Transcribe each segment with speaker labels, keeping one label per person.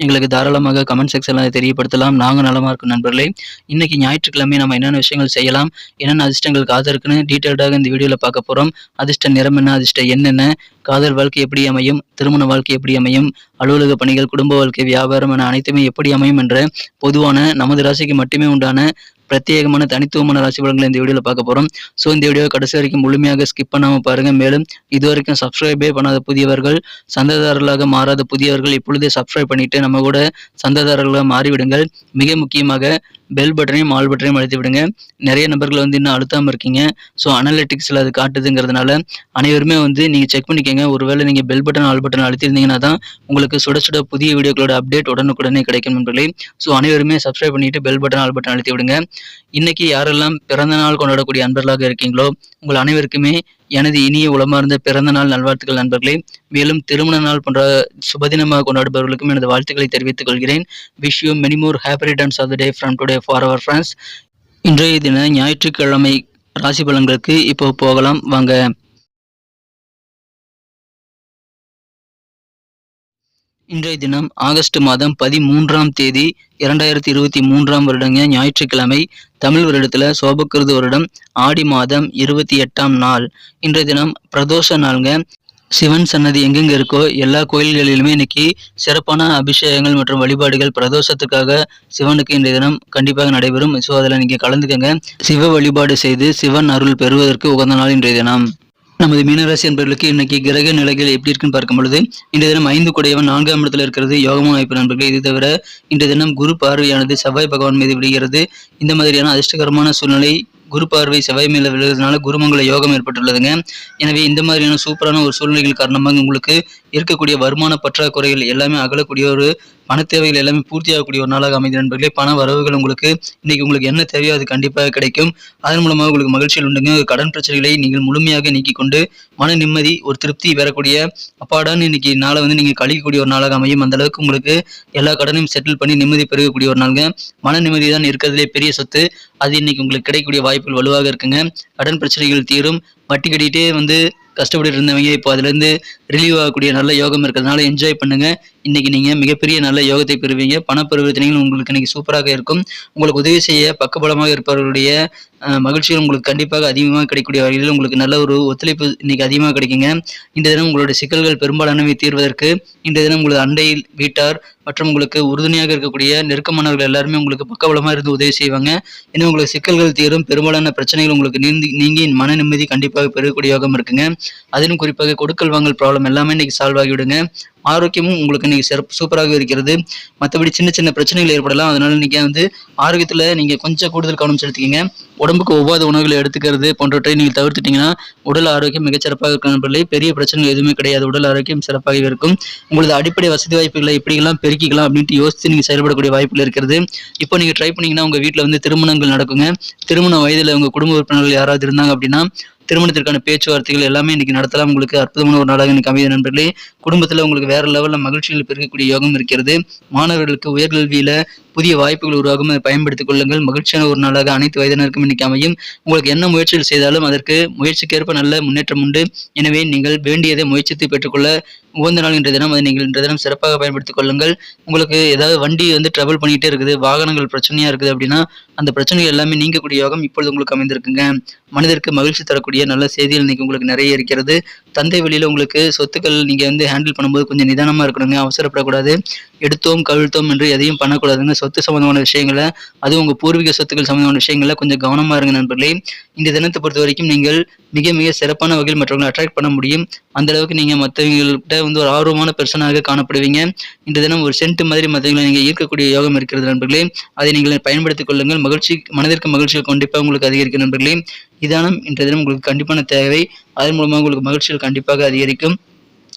Speaker 1: எங்களுக்கு தாராளமாக கமெண்ட் செக்ஷனில் தெரியப்படுத்தலாம். நாங்கள் நலமா இருக்கும் நண்பர்களே. இன்னைக்கு ஞாயிற்றுக்கிழமை நம்ம என்னென்ன விஷயங்கள் செய்யலாம் என்னென்ன அதிர்ஷ்டங்கள் காத்திருக்குன்னு டீட்டெயில்டாக இந்த வீடியோவில் பார்க்க போகிறோம் அதிர்ஷ்ட நிறம் என்ன அதிர்ஷ்டம் என்னென்ன காதல் வாழ்க்கை எப்படி அமையும் திருமண வாழ்க்கை எப்படி அமையும் அலுவலக பணிகள் குடும்ப வாழ்க்கை வியாபாரம் என அனைத்துமே எப்படி அமையும் என்ற பொதுவான நமது ராசிக்கு மட்டுமே உண்டான பிரத்யேகமான தனித்துவமான ராசி பலன்களை இந்த வீடியோவில் பார்க்க போகிறோம் ஸோ இந்த வீடியோ கடைசி வரைக்கும் முழுமையாக ஸ்கிப் பண்ணாமல் பாருங்கள் மேலும் இது வரைக்கும் சப்ஸ்கிரைபே பண்ணாத புதியவர்கள் சந்ததாரர்களாக மாறாத புதியவர்கள் இப்பொழுதே சப்ஸ்கிரைப் பண்ணிட்டு நம்ம கூட சந்ததாரர்களாக மாறிவிடுங்கள். மிக முக்கியமாக பெல் பட்டனையும் ஆல் பட்டனையும் அழுத்தி விடுங்க. நிறைய நபர்கள் வந்து இன்னும் அழுத்தாமல் இருக்கீங்க. ஸோ அனலிட்டிக்ஸில் அது காட்டுதுங்கிறதுனால அனைவருமே வந்து நீங்கள் செக் பண்ணிக்கோங்க. ஒருவேளை நீங்கள் பெல் பட்டன் ஆல் பட்டன் அழுத்திருந்தீங்கன்னா தான் உங்களுக்கு சுட சுட புதிய வீடியோக்களோட அப்டேட் உடனுக்குடனே கிடைக்கும் நண்பர்களே. ஸோ அனைவருமே சப்ஸ்கிரைப் பண்ணிட்டு பெல் பட்டன் ஆல் பட்டன் அழுத்தி விடுங்க. இன்னைக்கு யாரெல்லாம் பிறந்த நாள் கொண்டாடக்கூடிய அன்பர்களாக இருக்கீங்களோ உங்கள் அனைவருக்குமே எனது இனிய உளமார்ந்த பிறந்த நாள் நல்வாழ்த்துக்கள் நண்பர்களே. மேலும் திருமண நாள் போன்ற சுபதினமாக கொண்டாடுபவர்களுக்கும் எனது வாழ்த்துக்களை தெரிவித்துக் கொள்கிறேன். Wish you many more happy returns of the day from today for our friends இன்றைய தின ஞாயிற்றுக்கிழமை ராசி பலன்களுக்கு இப்போ போகலாம். வாங்க. இன்றைய தினம் ஆகஸ்ட் மாதம் பதிமூன்றாம் தேதி இரண்டாயிரத்தி இருபத்தி மூன்றாம் வருடங்க ஞாயிற்றுக்கிழமை தமிழ் வருடத்துல சோபக்கிருது வருடம் ஆடி மாதம் இருபத்தி எட்டாம் நாள். இன்றைய தினம் பிரதோஷ நாளுங்க. சிவன் சன்னதி எங்கெங்க இருக்கோ எல்லா கோயில்களிலுமே இன்னைக்கு சிறப்பான அபிஷேகங்கள் மற்றும் வழிபாடுகள் பிரதோஷத்துக்காக சிவனுக்கு இன்றைய தினம் கண்டிப்பாக நடைபெறும். ஸோ அதில் நீங்கள் கலந்துக்கங்க. சிவ வழிபாடு செய்து சிவன் அருள் பெறுவதற்கு உகந்த நாள் இன்றைய தினம். நமது மீனராசி என்பவர்களுக்கு இன்னைக்கு கிரக நிலைகள் எப்படி இருக்குன்னு பார்க்கும் பொழுது இன்றைய தினம் ஐந்து குடையவன் நான்காம் இடத்துல இருக்கிறது யோகமான வாய்ப்பு நண்பர்கள். இது தவிர இன்றைய தினம் குரு பார்வையானது செவ்வாய் பகவான் மீது விடுகிறது இந்த மாதிரியான அதிர்ஷ்டகரமான சூழ்நிலை குரு பார்வை செவ்வாய் மேல விழுகிறதுனால குருமங்கள யோகம் ஏற்பட்டுள்ளதுங்க. எனவே இந்த மாதிரியான சூப்பரான ஒரு சூழ்நிலைகள் காரணமாக உங்களுக்கு இருக்கக்கூடிய வருமான பற்றாக்குறைகள் எல்லாமே அகலக்கூடிய ஒரு பண தேவைகள் எல்லாமே பூர்த்தியாகக்கூடிய ஒரு நாளாக அமைந்த நண்பர்களே பண வரவுகள் உங்களுக்கு இன்னைக்கு உங்களுக்கு என்ன தேவையோ அது கண்டிப்பாக கிடைக்கும். அதன் மூலமாக உங்களுக்கு மகிழ்ச்சியில் உண்டுங்க. கடன் பிரச்சனைகளை நீங்கள் முழுமையாக நீக்கி கொண்டு மன நிம்மதி ஒரு திருப்தி பெறக்கூடிய அப்பாடான்னு இன்னைக்கு நாளை வந்து நீங்கள் கழிக்கக்கூடிய ஒரு நாளாக அமையும். அந்த அளவுக்கு உங்களுக்கு எல்லா கடனையும் செட்டில் பண்ணி நிம்மதி பெருகக்கூடிய ஒரு நாளுங்க. மன நிம்மதி தான் இருக்கிறதுலே பெரிய சொத்து. அது இன்னைக்கு உங்களுக்கு கிடைக்கக்கூடிய வாய்ப்புகள் வலுவாக இருக்குங்க. கடன் பிரச்சனைகள் தீரும். வட்டி கட்டிகிட்டே வந்து கஷ்டப்பட்டு இருந்தவங்க இப்போ அதுலேருந்து ரிலீவ் ஆகக்கூடிய நல்ல யோகம் இருக்கிறதுனால என்ஜாய் பண்ணுங்க. இன்னைக்கு நீங்கள் மிகப்பெரிய நல்ல யோகத்தை பெறுவீங்க. பண பரிவர்த்தனைகள் உங்களுக்கு இன்னைக்கு சூப்பராக இருக்கும். உங்களுக்கு உதவி செய்ய பக்கபலமாக இருப்பவர்களுடைய மகிழ்ச்சிகள் உங்களுக்கு கண்டிப்பாக அதிகமாக கிடைக்கக்கூடிய வகையில் உங்களுக்கு நல்ல ஒரு ஒத்துழைப்பு இன்னைக்கு அதிகமாக கிடைக்குங்க. இந்த தினம் உங்களுடைய சிக்கல்கள் பெரும்பாலானவை தீர்வதற்கு இந்த தினம் உங்களது அண்டையில் வீட்டார் மற்றும் உங்களுக்கு உறுதுணையாக இருக்கக்கூடிய நெருக்கமானவர்கள் எல்லாருமே உங்களுக்கு பக்கபலமாக இருந்து உதவி செய்வாங்க. இன்னும் உங்களுக்கு சிக்கல்கள் தீரும் பெரும்பாலான பிரச்சனைகள் உங்களுக்கு நீந்தி நீங்கி மன நிம்மதி கண்டிப்பாக பெறக்கூடிய யோகம் இருக்குங்க. அதிலும் குறிப்பாக கொடுக்கல் வாங்கல் ப்ராப்ளம் எல்லாமே இன்னைக்கு சால்வ் ஆகிவிடுங்க. ஆரோக்கியமும் உங்களுக்கு இன்னைக்கு சிறப்பு சூப்பராக இருக்கிறது. மற்றபடி சின்ன சின்ன பிரச்சனைகள் ஏற்படலாம். அதனால நீங்கள் வந்து ஆரோக்கியத்தில் நீங்கள் கொஞ்சம் கூடுதல் கவனம் செலுத்திக்கிங்க. உடம்புக்கு ஒவ்வாத உணவுகளை எடுத்துக்கிறது போன்றவற்றை நீங்கள் தவிர்த்துட்டீங்கன்னா உடல் ஆரோக்கியம் மிகச்சிறப்பாக இருக்கிற பெரிய பிரச்சனைகள் எதுவுமே கிடையாது. உடல் ஆரோக்கியம் சிறப்பாக இருக்கும். உங்களது அடிப்படை வசதி வாய்ப்புகளை இப்படிலாம் பெருக்கிக்கலாம் அப்படின்ட்டு யோசித்து நீங்கள் செயல்படக்கூடிய வாய்ப்புகள் இருக்கிறது. இப்போ நீங்கள் ட்ரை பண்ணீங்கன்னா உங்கள் வீட்டில் வந்து திருமணங்கள் நடக்குங்க. திருமண வயதில் உங்கள் குடும்ப உறுப்பினர்கள் யாராவது இருந்தாங்க அப்படின்னா திருமணத்திற்கான பேச்சுவார்த்தைகள் எல்லாமே இன்னைக்கு நடத்தலாம். உங்களுக்கு அற்புதமான ஒரு நாளாக எனக்கு அமைதி நண்பர்களே. குடும்பத்தில் உங்களுக்கு வேற லெவலில் மகிழ்ச்சிகள் பெருக்கக்கூடிய யோகம் இருக்கிறது. மாணவர்களுக்கு உயர்கல்வியில புதிய வாய்ப்புகள் உருவாகும் அதை பயன்படுத்திக் கொள்ளுங்கள். மகிழ்ச்சியான ஒரு நாளாக அனைத்து வயதினருக்கும் இன்னைக்கு அமையும். உங்களுக்கு என்ன முயற்சிகள் செய்தாலும் அதற்கு முயற்சிக்கேற்ப நல்ல முன்னேற்றம் உண்டு. எனவே நீங்கள் வேண்டியதை முயற்சித்து பெற்றுக்கொள்ள உகந்த நாள் இன்ற தினம் அதை நீங்கள் இன்ற தினம் சிறப்பாக பயன்படுத்திக் கொள்ளுங்கள். உங்களுக்கு ஏதாவது வண்டி வந்து ட்ராவல் பண்ணிகிட்டே இருக்குது வாகனங்கள் பிரச்சனையாக இருக்குது அப்படின்னா அந்த பிரச்சனைகள் எல்லாமே நீங்கக்கூடிய யோகம் இப்பொழுது உங்களுக்கு அமைந்திருக்குங்க. மனிதருக்கு மகிழ்ச்சி தரக்கூடிய நல்ல செய்திகள் இன்னைக்கு உங்களுக்கு நிறைய இருக்கிறது. தந்தை வழியில் உங்களுக்கு சொத்துக்கள் நீங்கள் வந்து ஹேண்டில் பண்ணும்போது கொஞ்சம் நிதானமாக இருக்கணுங்க அவசரப்படக்கூடாது. எடுத்தோம் கவிழ்த்தோம் என்று எதையும் பண்ணக்கூடாதுங்க. சொத்து சம்மந்தமான விஷயங்களை அதுவும் உங்கள் பூர்வீக சொத்துக்கள் சம்மந்தமான விஷயங்களை கொஞ்சம் கவனமாக இருங்க நண்பர்களே. இந்த தினத்தை பொறுத்த வரைக்கும் நீங்கள் மிக மிக சிறப்பான வகையில் மற்றவங்களை அட்ராக்ட் பண்ண முடியும். அந்த அளவுக்கு நீங்கள் மற்றவங்கள்ட்ட வந்து ஒரு ஆர்வமான பெர்சனாக காணப்படுவீங்க. இந்த தினம் ஒரு சென்ட் மாதிரி மற்றவங்களை நீங்கள் ஈர்க்கக்கூடிய யோகம் இருக்கிறது நண்பர்களே. அதை நீங்கள் பயன்படுத்திக் கொள்ளுங்கள். மகிழ்ச்சி மனதிற்கு மகிழ்ச்சியை கண்டிப்பாக உங்களுக்கு அதிகரிக்கும் நண்பர்களே. இதானம் இன்றைய தினம் உங்களுக்கு கண்டிப்பான தேவை. அதன் மூலமாக உங்களுக்கு மகிழ்ச்சிகள் கண்டிப்பாக அதிகரிக்கும்.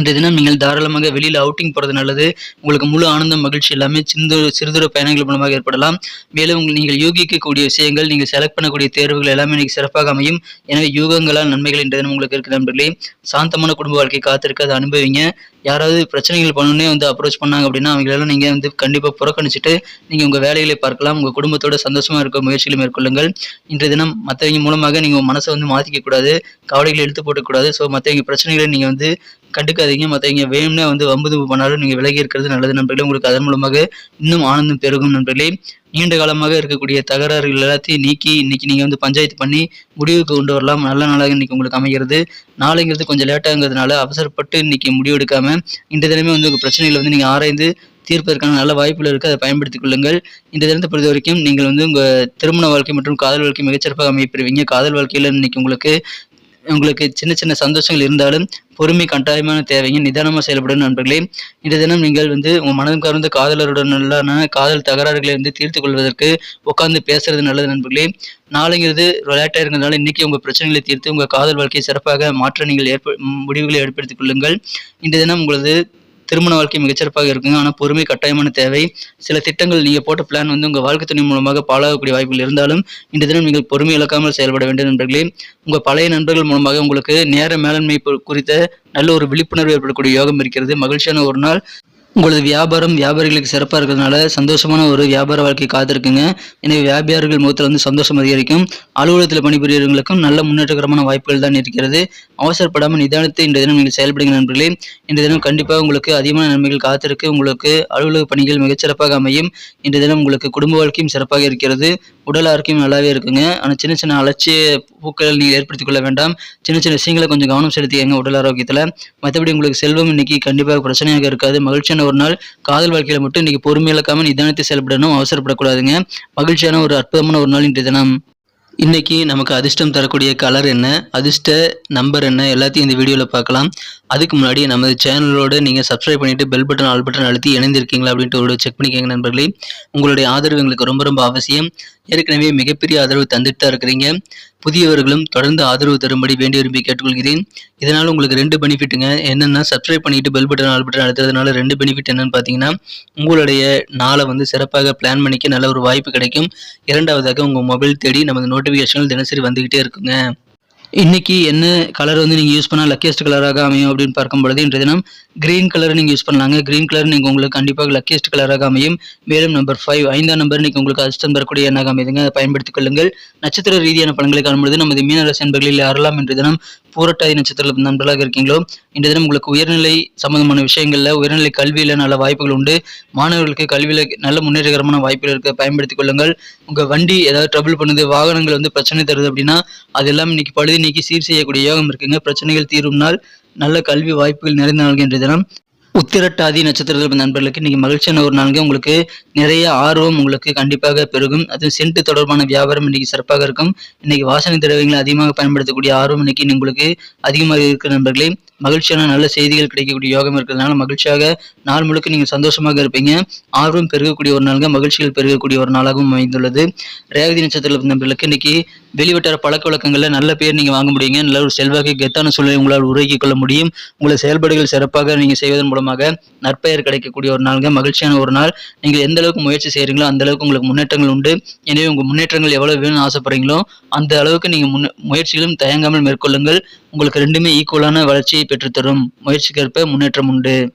Speaker 1: இந்த தினம் நீங்கள் தாராளமாக வெளியில் அவுட்டிங் போகிறது நல்லது. உங்களுக்கு முழு ஆனந்தம் மகிழ்ச்சி எல்லாமே சிந்து சிறுதூர பயணங்கள் மூலமாக ஏற்படலாம். மேலும் உங்கள் நீங்கள் யூகிக்கக்கூடிய விஷயங்கள் நீங்கள் செலக்ட் பண்ணக்கூடிய தேர்வுகள் எல்லாமே நீங்கள் சிறப்பாக அமையும். எனவே யூகங்களால் நன்மைகள் இன்றைய தினம் உங்களுக்கு இருக்கிற நண்பர்களே. சாந்தமான குடும்ப வாழ்க்கை காத்திருக்க அதை அனுபவிங்க. யாராவது பிரச்சனைகள் பண்ணணுன்னே வந்து அப்ரோச் பண்ணாங்க அப்படின்னா அவங்களெல்லாம் நீங்கள் வந்து கண்டிப்பாக புறக்கணிச்சிட்டு நீங்கள் உங்கள் வேலைகளை பார்க்கலாம். உங்கள் குடும்பத்தோட சந்தோஷமாக இருக்க முயற்சிகளை மேற்கொள்ளுங்கள். இன்றைய தினம் மற்றவங்க மூலமாக நீங்கள் உங்கள் மனசை வந்து மாற்றிக்கக்கூடாது கவலைகளை எடுத்து போட்டக்கூடாது ஸோ மற்றவங்க பிரச்சனைகளை நீங்கள் வந்து கண்டுக்காதீங்க. மற்றவங்க வேணும்னே வந்து வம்புதுப்பு பண்ணாலும் நீங்கள் விலகி இருக்கிறது நல்லது நண்பர்களே. உங்களுக்கு அதன் மூலமாக இன்னும் ஆனந்தம் பெருகும் நண்பர்களே. நீண்ட காலமாக இருக்கக்கூடிய தகராறுகள் எல்லாத்தையும் நீக்கி இன்னைக்கு நீங்கள் வந்து பஞ்சாயத்து பண்ணி முடிவுக்கு கொண்டு வரலாம். நல்ல நாளாக இன்னைக்கு உங்களுக்கு அமைகிறது. நாளைங்கிறது கொஞ்சம் லேட்டாகிறதுனால அவசரப்பட்டு இன்னைக்கு முடிவு எடுக்காமல் இந்த தினமே வந்து உங்கள் பிரச்சனைகளை வந்து நீங்கள் ஆராய்ந்து தீர்ப்பதற்கான நல்ல வாய்ப்புகள் இருக்குது அதை பயன்படுத்திக் கொள்ளுங்கள். இந்த தினத்தை பொறுத்த வரைக்கும் நீங்கள் வந்து உங்கள் திருமண வாழ்க்கை மற்றும் காதல் வாழ்க்கை மிகச்சிறப்பாக அமைப்பெறுவீங்க காதல் வாழ்க்கையில் இன்னைக்கு உங்களுக்கு உங்களுக்கு சின்ன சின்ன சந்தோஷங்கள் இருந்தாலும் பொறுமை கட்டாயமான தேவைங்க நிதானமாக செயல்படும் நண்பர்களே. இந்த தினம் நீங்கள் வந்து உங்கள் மனதும் கலந்த காதலருடனான காதல் தகராறுகளை வந்து தீர்த்து கொள்வதற்கு உட்காந்து பேசுறது நல்லது நண்பர்களே. நாளைங்கிறது விளையாட்டாக இருக்கிறதுனால இன்னைக்கு உங்கள் பிரச்சனைகளை தீர்த்து உங்கள் காதல் வாழ்க்கையை சிறப்பாக மாற்ற நீங்கள் ஏற்ப முடிவுகளை ஏற்படுத்திக் கொள்ளுங்கள். இந்த தினம் உங்களது திருமண வாழ்க்கை மிகச்சிறப்பாக இருக்குங்க. ஆனால் பொறுமை கட்டாயமான தேவை. சில திட்டங்கள் நீங்கள் போட்ட பிளான் வந்து உங்கள் வாழ்க்கை துணை மூலமாக பாழாகக்கூடிய வாய்ப்புகள் இருந்தாலும் இந்த தினம் நீங்கள் பொறுமை இழக்காமல் செயல்பட வேண்டும் நண்பர்களே. உங்கள் பழைய நண்பர்கள் மூலமாக உங்களுக்கு நேர மேலாண்மை குறித்த நல்ல ஒரு விழிப்புணர்வு ஏற்படக்கூடிய யோகம் இருக்கிறது. மகிழ்ச்சியான ஒரு நாள். உங்களது வியாபாரம் வியாபாரிகளுக்கு சிறப்பாக இருக்கிறதுனால சந்தோஷமான ஒரு வியாபார வாழ்க்கை காத்திருக்குங்க. எனவே வியாபாரிகள் முகத்தில் வந்து சந்தோஷம் அதிகரிக்கும். அலுவலகத்தில் பணிபுரியவர்களுக்கும் நல்ல முன்னேற்றகரமான வாய்ப்புகள் தான் இருக்கிறது. அவசரப்படாமல் நிதானத்தை இந்த தினம் நீங்கள் செயல்படுங்க நண்பர்களே. இந்த தினம் கண்டிப்பாக உங்களுக்கு அதிகமான நன்மைகள் காத்திருக்கு. உங்களுக்கு அலுவலக பணிகள் மிகச்சிறப்பாக அமையும். இந்த தினம் உங்களுக்கு குடும்ப வாழ்க்கையும் சிறப்பாக இருக்கிறது. உடல் ஆரோக்கியம் நல்லாவே இருக்குங்க. ஆனால் சின்ன சின்ன அலட்சிய பூக்கள் நீங்கள் ஏற்படுத்திக் கொள்ள வேண்டாம். சின்ன சின்ன விஷயங்களை கொஞ்சம் கவனம் செலுத்திக்கங்க உடல் ஆரோக்கியத்தில். மற்றபடி உங்களுக்கு செல்வம் இன்னைக்கு கண்டிப்பாக பிரச்சனையாக இருக்காது. மகிழ்ச்சியான ஒரு நாள் காதல் வாழ்க்கையில் மட்டும் இன்னைக்கு பொறுமை இழக்காம நிதானத்தை செயல்படணும் அவசரப்படக்கூடாதுங்க. மகிழ்ச்சியான ஒரு அற்புதமான ஒரு நாள் இன்றைய தினம். இன்னைக்கு நமக்கு அதிர்ஷ்டம் தரக்கூடிய கலர் என்ன? அதிர்ஷ்ட நம்பர் என்ன? எல்லாத்தையும் இந்த வீடியோவில் பார்க்கலாம். அதுக்கு முன்னாடி நமது சேனலோடு நீங்கள் சப்ஸ்கிரைப் பண்ணிட்டு பெல் பட்டன் ஆல் பட்டன் அழுத்தி இணைந்திருக்கீங்களா அப்படின்ட்டு ஒரு செக் பண்ணிக்கோங்க நண்பர்களே. உங்களுடைய ஆதரவு எங்களுக்கு ரொம்ப ரொம்ப அவசியம். ஏற்கனவே மிகப்பெரிய ஆதரவு தந்துட்டு தான் இருக்கிறீங்க. புதியவர்களும் தொடர்ந்து ஆதரவு தரும்படி வேண்டி விரும்பி கேட்டுக்கொள்கிறேன். இதனால் உங்களுக்கு ரெண்டு பெனிஃபிட்டுங்க. என்னென்னா சப்ஸ்கிரைப் பண்ணிட்டு பெல் பட்டன் ஆல் பட்டன் அழுத்துறதுனால ரெண்டு பெனிஃபிட் என்னன்னு பார்த்தீங்கன்னா உங்களுடைய நாளை வந்து சிறப்பாக பிளான் பண்ணிக்க நல்ல ஒரு வாய்ப்பு கிடைக்கும். இரண்டாவதாக உங்கள் மொபைல் தேடி நமது நோட்டிஃபிகேஷன்கள் தினசரி வந்துக்கிட்டே இருக்குங்க. இன்னைக்கு என்ன கலர் வந்து நீங்கள் யூஸ் பண்ணால் லக்கியஸ்ட் கலராக அமையும் அப்படின்னு பார்க்கும் பொழுது இன்றைய தினம் கிரீன் கலர் நீங்கள் யூஸ் பண்ணலாங்க. கிரீன் கலர் நீங்கள் உங்களுக்கு கண்டிப்பாக லக்கியஸ்ட் கலராக அமையும். மேலும் நம்பர் ஃபைவ் ஐந்தாம் நம்பர் நீங்கள் உங்களுக்கு அதிர்ஷ்டம் தரக்கூடிய எண்ணாக அமைதுங்க. அதை பயன்படுத்திக் கொள்ளுங்கள். நட்சத்திர ரீதியான பலன்களை காணும்பொழுது நமது மீனரசு என்பர்களில் அறலாம் இன்று தினம் பூரட்டாதி நட்சத்திர நண்பர்களாக இருக்கீங்களோ இன்று தினம் உங்களுக்கு உயர்நிலை சம்பந்தமான விஷயங்களில் உயர்நிலை கல்வியில் நல்ல வாய்ப்புகள் உண்டு. மாணவர்களுக்கு கல்வியில் நல்ல முன்னேற்றகரமான வாய்ப்புகள் இருக்க. பயன்படுத்திக் கொள்ளுங்கள். உங்கள் வண்டி ஏதாவது ட்ரபிள் பண்ணுது வாகனங்கள் வந்து பிரச்சனை தருது அப்படின்னா அதெல்லாம் இன்னைக்கு பழுது நீக்கி சீர் செய்யக்கூடிய யோகம் இருக்குங்க. பிரச்சனைகள் தீரும் நாள். நல்ல கல்வி வாய்ப்புகள் நிறைந்த நாள்கள் இன்றைய தினம். உத்திரட்டாதி நட்சத்திரத்தில் நண்பர்களுக்கு இன்னைக்கு மகிழ்ச்சியான ஒரு நாளுங்க. உங்களுக்கு நிறைய ஆர்வம் உங்களுக்கு கண்டிப்பாக பெருகும். அது சென்ட் தொடர்பான வியாபாரம் இன்னைக்கு சிறப்பாக இருக்கும். இன்னைக்கு வாசனை திரவியங்களை அதிகமாக பயன்படுத்தக்கூடிய ஆர்வம் இன்னைக்கு உங்களுக்கு அதிகமாக இருக்கிற நண்பர்களே. மகிழ்ச்சியான நல்ல செய்திகள் கிடைக்கக்கூடிய யோகம் இருக்கிறதுனால மகிழ்ச்சியாக நாள் முழுக்க நீங்கள் சந்தோஷமாக இருப்பீங்க. ஆர்வம் பெருகக்கூடிய ஒரு நாளுங்க மகிழ்ச்சிகள் பெருகக்கூடிய ஒரு நாளாகவும் அமைந்துள்ளது. ரேவதி நட்சத்திரத்தில் நம்பர்களுக்கு இன்னைக்கு வெளிவட்டார பழக்க வழக்கங்களில் நல்ல பேர் நீங்கள் வாங்க முடியுங்க. நல்ல ஒரு செல்வாக்கு கெத்தான சூழலை உங்களால் உருவாக்கிக் கொள்ள முடியும். உங்களை செயல்பாடுகள் சிறப்பாக நீங்கள் செய்வதன் மூலமாக நற்பெயர் கிடைக்கக்கூடிய ஒரு நாளுங்க. மகிழ்ச்சியான ஒரு நாள். நீங்கள் எந்த அளவுக்கு முயற்சி செய்கிறீங்களோ அந்த அளவுக்கு உங்களுக்கு முன்னேற்றங்கள் உண்டு. எனவே உங்கள் முன்னேற்றங்கள் எவ்வளவு வேணும்னு ஆசைப்படுறீங்களோ அந்த அளவுக்கு நீங்கள் முன் முயற்சிகளும் தயங்காமல் மேற்கொள்ளுங்கள். உங்களுக்கு ரெண்டுமே ஈக்குவலான வளர்ச்சியை பெற்றுத்தரும் முயற்சிக்கேற்ப முன்னேற்றம் உண்டு.